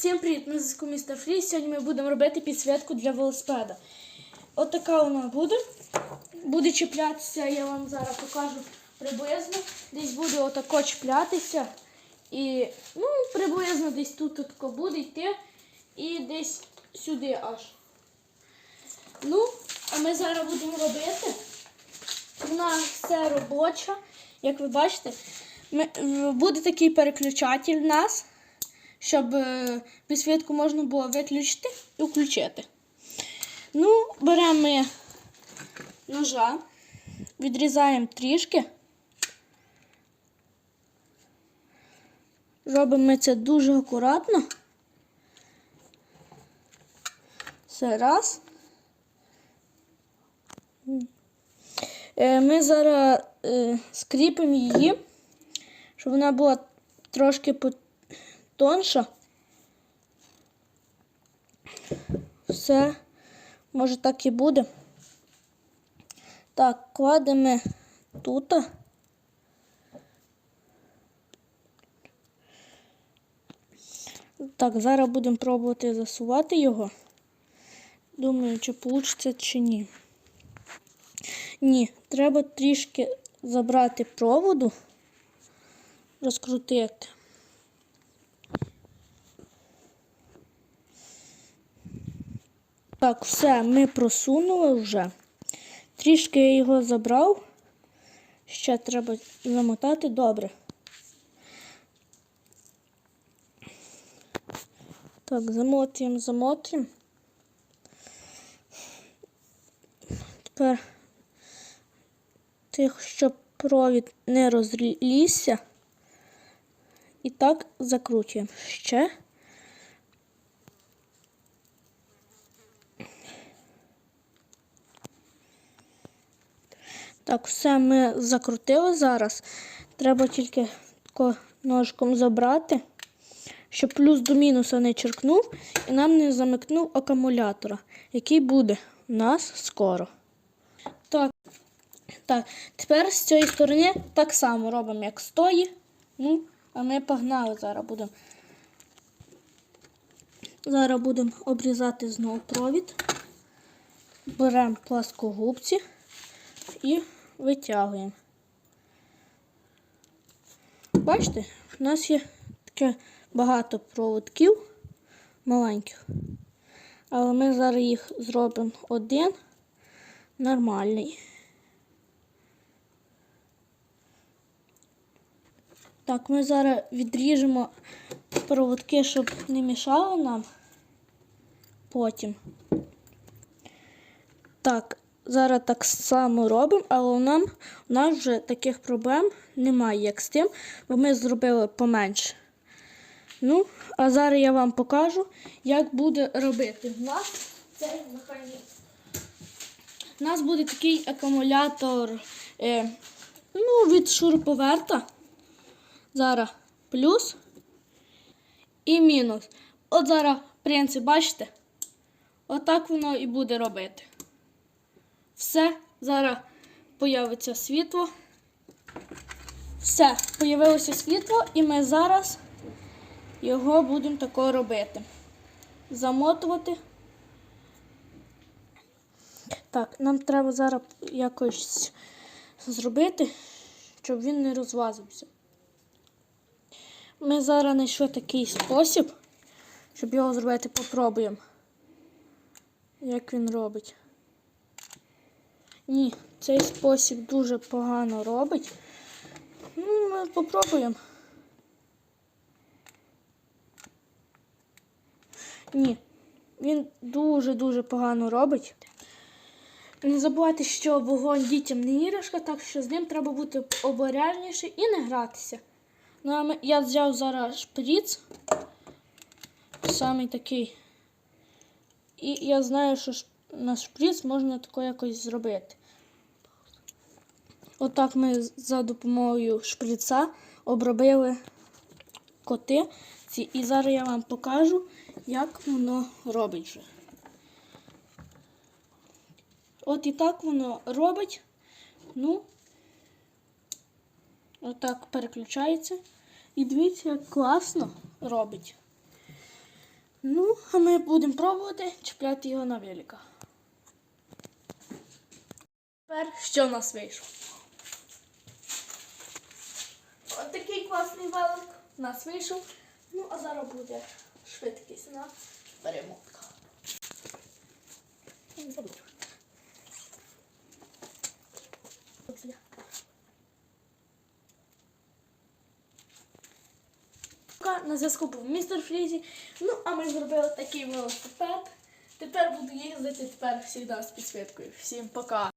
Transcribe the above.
Всім привіт! Ми з міста Фрі. Сьогодні ми будемо робити підсвітку для велосипеда. От вона буде. Буде чіплятися, я вам зараз покажу приблизно. Десь буде отако чіплятися. І ну, приблизно десь тут отако буде йти. І десь сюди аж. Ну, а ми зараз будемо робити. Вона все робоча. Як ви бачите, ми, буде такий переключатель в нас, щоб е, підсвітку можна було виключити і включити. Ну, беремо ми ножа, відрізаємо трішки. Робимо це дуже акуратно. Все раз. Е, Ми зараз е, скріпимо її, щоб вона була трошки тонша. Все, може так і буде. Так, кладемо тут. Так, зараз будемо пробувати засувати його. Думаю, чи вийде, чи ні. Ні, треба трішки забрати проводу, розкрутити. Так, все, ми просунули вже. Трішки я його забрав. Ще треба замотати добре. Так, замотуємо, замотуємо. Тепер тих, щоб провід не розлізся. І так закручуємо ще. Так, все ми закрутили зараз. Треба тільки ножком забрати, щоб плюс до мінуса не черкнув і нам не замикнув акумулятора, який буде у нас скоро. Так, так, тепер з цієї сторони так само робимо, як з тої. Ну, а ми погнали зараз будемо. Зараз будемо обрізати знову провід. Беремо пласкогубці і витягуємо. Бачите, у нас є таке багато проводків маленьких. Але ми зараз їх зробимо один нормальний. Так, ми зараз відріжемо проводки, щоб не мішали нам потім. Так, зараз так само робимо, але нам, у нас вже таких проблем немає, як з тим, бо ми зробили поменше. Ну, а зараз я вам покажу, як буде робити. У нас цей механізм. У нас буде такий акумулятор е, ну, від шуруповерта. Зараз плюс і мінус. От зараз принцип, бачите? Отак воно і буде робити. Все, зараз появиться світло. Все, появилося світло, і ми зараз його будемо тако робити. Замотувати. Так, нам треба зараз якось зробити, щоб він не розвазився. Ми зараз знайшли такий спосіб, щоб його зробити, попробуємо. Як він робить. Ні, цей спосіб дуже погано робить. Ну, ми попробуємо. Ні, він дуже-дуже погано робить. Не забувайте, що вогонь дітям не іграшка, так що з ним треба бути обережніше і не гратися. Ну, я взяв зараз шприц, самий такий. І я знаю, що на шприц можна тако якось зробити. Отак ми за допомогою шприца обробили коти. Ці. І зараз я вам покажу, як воно робить вже. От і так воно робить. Ну, отак переключається. І дивіться, як класно робить. Ну, а ми будемо пробувати чіпляти його на велика. Тепер що в нас вийшло? Ось такий класний велик у нас вийшов. Ну, а зараз буде перемотка. От я. Пока На зв'язку був містер Фрізі. Ну, а ми зробили такий велосипед. Тепер буду їздити тепер завжди з підсвіткою. Всім пока!